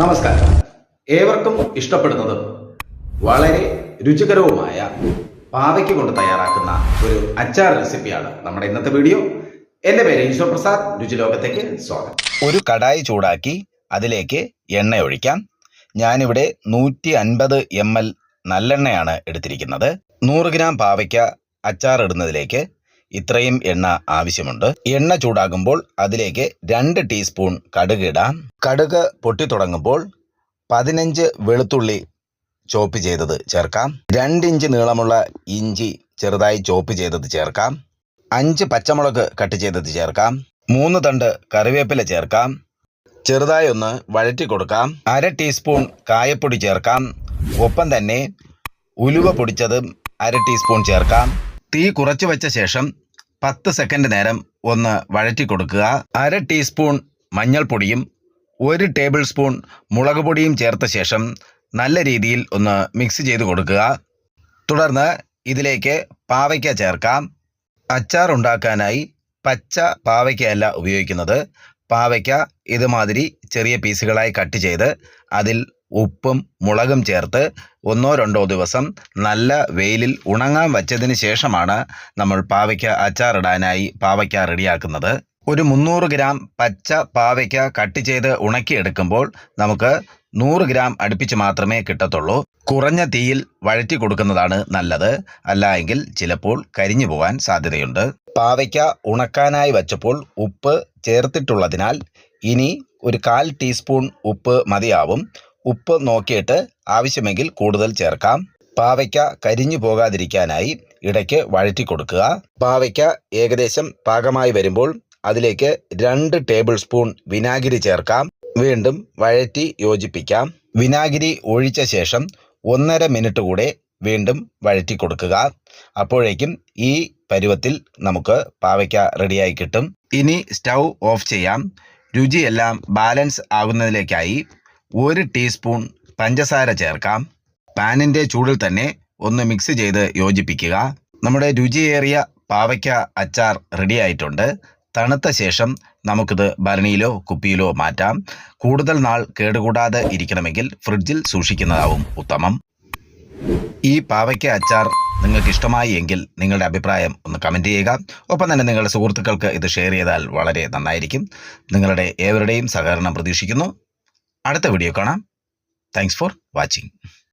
നമസ്കാരം. ഏവർക്കും ഇഷ്ടപ്പെടുന്നത് വളരെ രുചികരവുമായ പാവയ്ക്ക് കൊണ്ട് തയ്യാറാക്കുന്ന ഒരു അച്ചാർ റെസിപ്പിയാണ് നമ്മുടെ ഇന്നത്തെ വീഡിയോ. എന്റെ പേര് ഈശ്വർ പ്രസാദ്. രുചിലോകത്തേക്ക് സ്വാഗതം. ഒരു കടായി ചൂടാക്കി അതിലേക്ക് എണ്ണ ഒഴിക്കാം. ഞാനിവിടെ നൂറ്റി അൻപത് എം എൽ നല്ലെണ്ണയാണ് എടുത്തിരിക്കുന്നത്. നൂറ് ഗ്രാം പാവയ്ക്ക അച്ചാർ ഇടുന്നതിലേക്ക് ഇത്രയും എണ്ണ ആവശ്യമുണ്ട്. എണ്ണ ചൂടാകുമ്പോൾ അതിലേക്ക് രണ്ട് ടീസ്പൂൺ കടുക് ഇടാം. കടുക് പൊട്ടിത്തുടങ്ങുമ്പോൾ പതിനഞ്ച് വെളുത്തുള്ളി ചോപ്പ് ചെയ്തത് ചേർക്കാം. രണ്ടിഞ്ച് നീളമുള്ള ഇഞ്ചി ചെറുതായി ചോപ്പ് ചെയ്തത് ചേർക്കാം. അഞ്ച് പച്ചമുളക് കട്ട് ചെയ്തത് ചേർക്കാം. മൂന്ന് തണ്ട് കറിവേപ്പില ചേർക്കാം. ചെറുതായി ഒന്ന് വഴറ്റി കൊടുക്കാം. അര ടീസ്പൂൺ കായപ്പൊടി ചേർക്കാം. ഒപ്പം തന്നെ ഉലുവ പൊടിച്ചതും അര ടീസ്പൂൺ ചേർക്കാം. തീ കുറച്ച് വെച്ച ശേഷം പത്ത് സെക്കൻഡ് നേരം ഒന്ന് വഴറ്റി കൊടുക്കുക. അര ടീസ്പൂൺ മഞ്ഞൾപ്പൊടിയും ഒരു ടേബിൾ സ്പൂൺ മുളക് പൊടിയും ചേർത്ത ശേഷം നല്ല രീതിയിൽ ഒന്ന് മിക്സ് ചെയ്ത് കൊടുക്കുക. തുടർന്ന് ഇതിലേക്ക് പാവയ്ക്ക ചേർക്കാം. അച്ചാർ ഉണ്ടാക്കാനായി പച്ച പാവയ്ക്കയല്ല ഉപയോഗിക്കുന്നത്. പാവയ്ക്ക ഇതുമാതിരി ചെറിയ പീസുകളായി കട്ട് ചെയ്ത് അതിൽ ഉപ്പും മുളകും ചേർത്ത് ഒന്നോ രണ്ടോ ദിവസം നല്ല വെയിലിൽ ഉണങ്ങാൻ വച്ചതിന് ശേഷമാണ് നമ്മൾ പാവയ്ക്ക അച്ചാറിടാനായി പാവയ്ക്ക റെഡിയാക്കുന്നത്. ഒരു മുന്നൂറ് ഗ്രാം പച്ച പാവയ്ക്ക കട്ട് ചെയ്ത് ഉണക്കിയെടുക്കുമ്പോൾ നമുക്ക് നൂറ് ഗ്രാം അടുപ്പിച്ച് മാത്രമേ കിട്ടത്തുള്ളൂ. കുറഞ്ഞ തീയിൽ വഴറ്റി കൊടുക്കുന്നതാണ് നല്ലത്. അല്ല എങ്കിൽ ചിലപ്പോൾ കരിഞ്ഞു പോകാൻ സാധ്യതയുണ്ട്. പാവയ്ക്ക ഉണക്കാനായി വച്ചപ്പോൾ ഉപ്പ് ചേർത്തിട്ടുള്ളതിനാൽ ഇനി ഒരു കാൽ ടീസ്പൂൺ ഉപ്പ് മതിയാവും. ഉപ്പ് നോക്കിയിട്ട് ആവശ്യമെങ്കിൽ കൂടുതൽ ചേർക്കാം. പാവയ്ക്ക കരിഞ്ഞു പോകാതിരിക്കാനായി ഇടയ്ക്ക് വഴറ്റി കൊടുക്കുക. പാവയ്ക്ക ഏകദേശം പാകമായി വരുമ്പോൾ അതിലേക്ക് രണ്ട് ടേബിൾ സ്പൂൺ വിനാഗിരി ചേർക്കാം. വീണ്ടും വഴറ്റി യോജിപ്പിക്കാം. വിനാഗിരി ഒഴിച്ച ശേഷം ഒന്നര മിനിറ്റ് കൂടെ വീണ്ടും വഴറ്റി കൊടുക്കുക. അപ്പോഴേക്കും ഈ പരുവത്തിൽ നമുക്ക് പാവയ്ക്ക റെഡിയായി കിട്ടും. ഇനി സ്റ്റൗ ഓഫ് ചെയ്യാം. രുചിയെല്ലാം ബാലൻസ് ആകുന്നതിലേക്കായി ഒരു ടീസ്പൂൺ പഞ്ചസാര ചേർക്കാം. പാനിന്റെ ചൂടിൽ തന്നെ ഒന്ന് മിക്സ് ചെയ്ത് യോജിപ്പിക്കുക. നമ്മുടെ രുചിയേറിയ പാവയ്ക്ക അച്ചാർ റെഡിയായിട്ടുണ്ട് തണുത്ത ശേഷം നമുക്കിത് ഭരണിയിലോ കുപ്പിയിലോ മാറ്റാം. കൂടുതൽ നാൾ കേടുകൂടാതെ ഇരിക്കണമെങ്കിൽ ഫ്രിഡ്ജിൽ സൂക്ഷിക്കുന്നതാവും ഉത്തമം. ഈ പാവയ്ക്ക അച്ചാർ നിങ്ങൾക്ക് ഇഷ്ടമായി എങ്കിൽ നിങ്ങളുടെ അഭിപ്രായം ഒന്ന് കമന്റ് ചെയ്യുക. ഒപ്പം തന്നെ നിങ്ങളുടെ സുഹൃത്തുക്കൾക്ക് ഇത് ഷെയർ ചെയ്താൽ വളരെ നന്നായിരിക്കും. നിങ്ങളുടെ ഏവരുടെയും സഹകരണം പ്രതീക്ഷിക്കുന്നു. അടുത്ത വീഡിയോ കാണാം. Thanks for watching